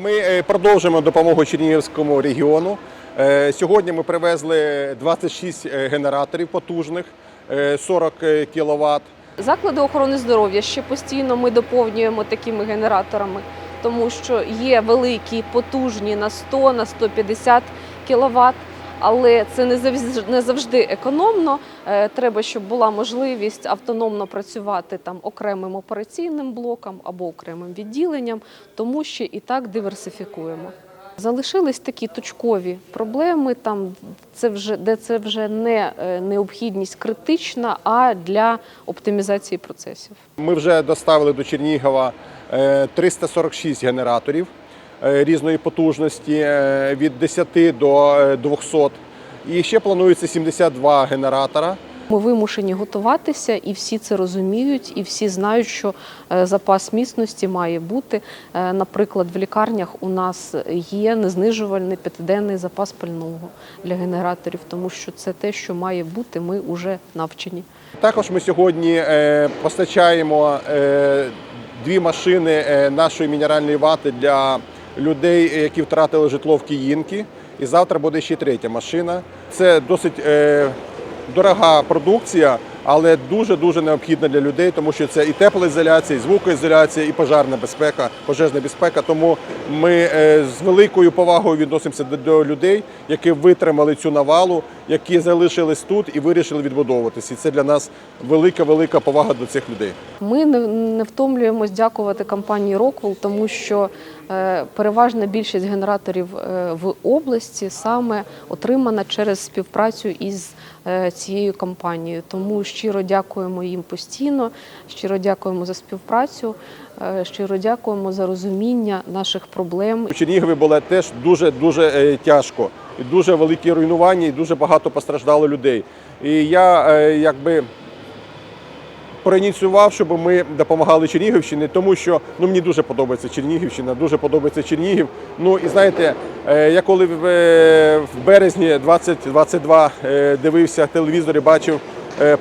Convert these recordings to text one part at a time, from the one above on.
Ми е, продовжуємо допомогу Чернігівському регіону. Е, Сьогодні ми привезли 26 е, генераторів потужних, е, 40 кВт. Заклади охорони здоров'я ще постійно ми доповнюємо такими генераторами, тому що є великі, потужні на 100, на 150 кВт, але це не завжди, економно. Е, Треба, щоб була можливість автономно працювати там окремим операційним блоком або окремим відділенням, тому що і так диверсифікуємо. Залишились такі точкові проблеми, там це вже де це вже не е, необхідність критична, а для оптимізації процесів. Ми вже доставили до Чернігова е, 346 генераторів е, різної потужності е, від 10 до е, 200. І ще планується 72 генератора. Ми вимушені готуватися, і всі це розуміють, і всі знають, що е, запас міцності має бути. Е, Наприклад, в лікарнях у нас є незнижувальний п'ятиденний запас пального для генераторів, тому що це те, що має бути. Ми вже навчені. Також ми сьогодні е, постачаємо е, дві машини е, нашої мінеральної вати для людей, які втратили житло в Киїнки. І завтра буде ще третя машина. Це досить е, дорога продукція, але дуже дуже необхідна для людей, тому що це і теплоізоляція, і звукоізоляція, і пожежна безпека, пожежна безпека. Тому ми е, з великою повагою відносимося до, людей, які витримали цю навалу, які залишились тут і вирішили відбудовуватися. І це для нас велика велика повага до цих людей. Ми не, втомлюємось дякувати компанії Rockwell, тому що е, переважна більшість генераторів е, в області саме отримана через співпрацю із цією компанією. Тому щиро дякуємо їм постійно, щиро дякуємо за співпрацю, е, щиро дякуємо за розуміння наших проблем У Чернігові було теж дуже дуже е, тяжко, і дуже великі руйнування, і дуже багато постраждало людей. І я е, якби проініціював, щоб ми допомагали Чернігівщині, тому що ну мені дуже подобається Чернігівщина, дуже подобається Чернігів. Ну і знаєте, я коли в, березні 2022 е, дивився телевізор і бачив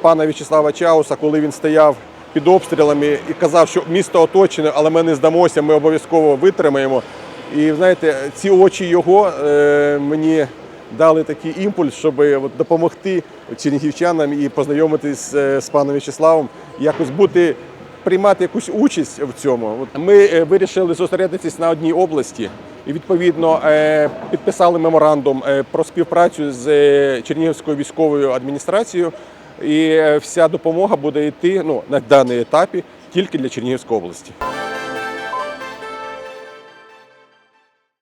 пана В'ячеслава Чауса, коли він стояв під обстрілами і казав, що місто оточене, але ми не здамося, ми обов'язково витримаємо. І знаєте, ці очі його е, мені дали такий імпульс, щоб допомогти чернігівчанам і познайомитись е, з паном В'ячеславом, якось бути, приймати якусь участь в цьому. Ми е, вирішили зосередитись на одній області. І відповідно е, підписали меморандум е, про співпрацю з е, Чернігівською військовою адміністрацією. І е, вся допомога буде йти ну, на даний етапі тільки для Чернігівської області.